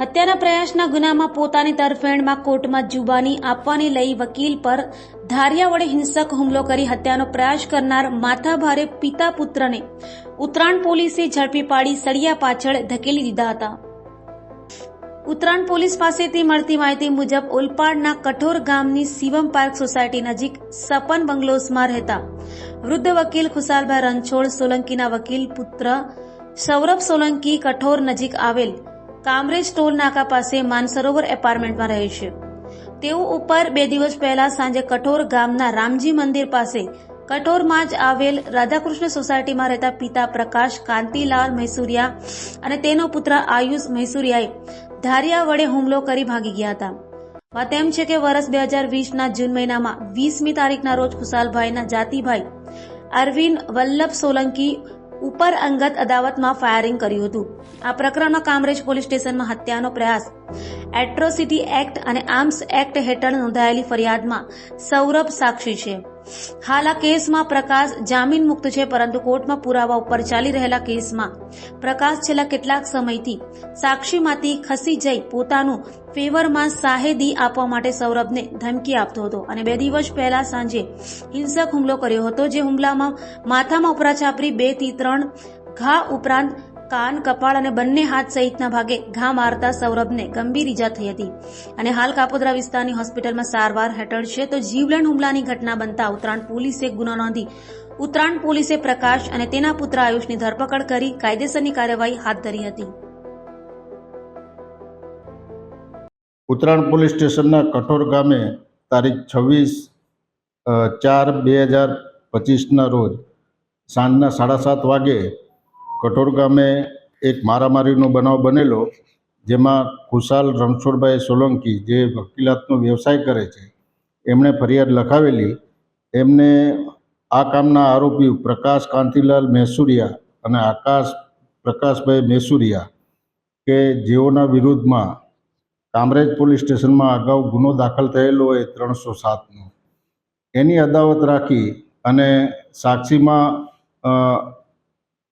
હત્યાના પ્રયાસના ગુનામાં પોતાની તરફેણમાં કોર્ટમાં જુબાની આપવાની લઈ વકીલ પર ધારિયા વડે હિંસક હુમલો કરી હત્યાનો પ્રયાસ કરનાર માથાભારે પિતા પુત્રને ઉત્તરાયણ પોલીસે ઝડપી પાડી સળિયા પાછળ ધકેલી દીધા હતા. ઉત્તરાયણ પોલીસ પાસેથી મળતી માહિતી મુજબ ઓલપાડના કઠોર ગામની શિવમ પાર્ક સોસાયટી નજીક સપન બંગલોઝમાં રહેતા વૃદ્ધ વકીલ ખુશાલભાઈ રણછોડ સોલંકીના વકીલ પુત્ર સૌરભ સોલંકી કઠોર નજીક આવેલ કામરેજ ટોલ નાકા પાસે માનસરોવર એપાર્ટમેન્ટમાં રહે છે. તેઓ ઉપર બે દિવસ પહેલા સાંજે કઠોર ગામના રામજી મંદિર પાસે કઠોરમાં જ આવેલ રાધાકૃષ્ણ સોસાયટીમાં રહેતા પિતા પ્રકાશ કાંતિલાલ મૈસુરિયા અને તેનો પુત્ર આયુષ મૈસુરિયાએ ધારિયા વડે હુમલો કરી ભાગી ગયા હતા. વાત એમ છે કે વર્ષ બે હજાર વીસના જૂન મહિનામાં વીસમી તારીખના રોજ ખુશાલભાઈના જાતિભાઈ અરવિંદ વલ્લભ સોલંકી ઉપર અંગત અદાવતમાં ફાયરિંગ કર્યું હતું. આ પ્રકરણમાં કામરેજ પોલીસ સ્ટેશનમાં હત્યાનો પ્રયાસ. એટ્રોસિટી એક્ટ અને આર્મ્સ એક્ટ હેઠળ નોંધાયેલી ફરિયાદમાં સૌરભ સાક્ષી છે. હાલ આ કેસમાં પ્રકાશ જામીન મુક્ત છે, પરંતુ કોર્ટમાં પુરાવા ઉપર ચાલી રહેલા કેસમાં પ્રકાશ છેલ્લા કેટલાક સમયથી સાક્ષીમાંથી ખસી જઈ પોતાનું ફેવરમાં સાહેદી આપવા માટે સૌરભને ધમકી આપતો હતો અને બે દિવસ પહેલા સાંજે હિંસક હુમલો કર્યો હતો, જે હુમલામાં માથામાં ઉપરાછાપરી બેથી ત્રણ ઘા ઉપરાંત કાન, કપાળ અને બંને હાથ સહિતના ભાગે ઘા મારતા સૌરભને ગંભીર ઈજા થઈ હતી. અને હાલ કાપોદરા વિસ્તારની હોસ્પિટલમાં સારવાર હેઠળ છે તો જીવલેણ હુમલાની ઘટના બનતા ઉત્તરાયણ પોલીસે ગુનો નોંધી ઉત્તરાયણ પોલીસે પ્રકાશ અને તેના પુત્ર આયુષની ધરપકડ કરી કાયદેસરની કાર્યવાહી હાથ ધરી હતી. ઉત્તરાયણ પોલીસ સ્ટેશનના કઠોર ગામે તારીખ છવ્વીસ ચાર બે હજાર પચીસના રોજ સાંજના સાડા સાત વાગે કઠોર ગામે એક મારામારીનો બનાવ બનેલો, જેમાં ખુશાલ રણછોડભાઈ સોલંકી જે વકીલાતનો વ્યવસાય કરે છે, એમણે ફરિયાદ લખાવેલી. એમને આ કામના આરોપી પ્રકાશ કાંતિલાલ મેસુરિયા અને આકાશ પ્રકાશભાઈ મૈસુરિયા કે જેઓના વિરુદ્ધમાં કામરેજ પોલીસ સ્ટેશનમાં અગાઉ ગુનો દાખલ થયેલો હોય ત્રણસો સાતનો. એની અદાવત રાખી અને સાક્ષીમાં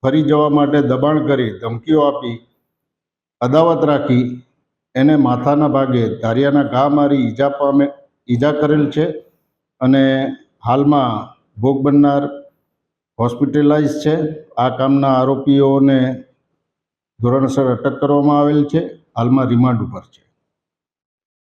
ફરી જવા માટે દબાણ કરી ધમકીઓ આપી, અદાવત રાખી, એને માથાના ભાગે ધારિયાના ઘા મારી ઈજા પામે, ઈજા કરેલ છે અને હાલમાં ભોગ બનનાર હોસ્પિટલાઇઝ છે. આ કામના આરોપીઓને ધોરણસર અટક કરવામાં આવેલ છે. હાલમાં રિમાન્ડ ઉપર છે.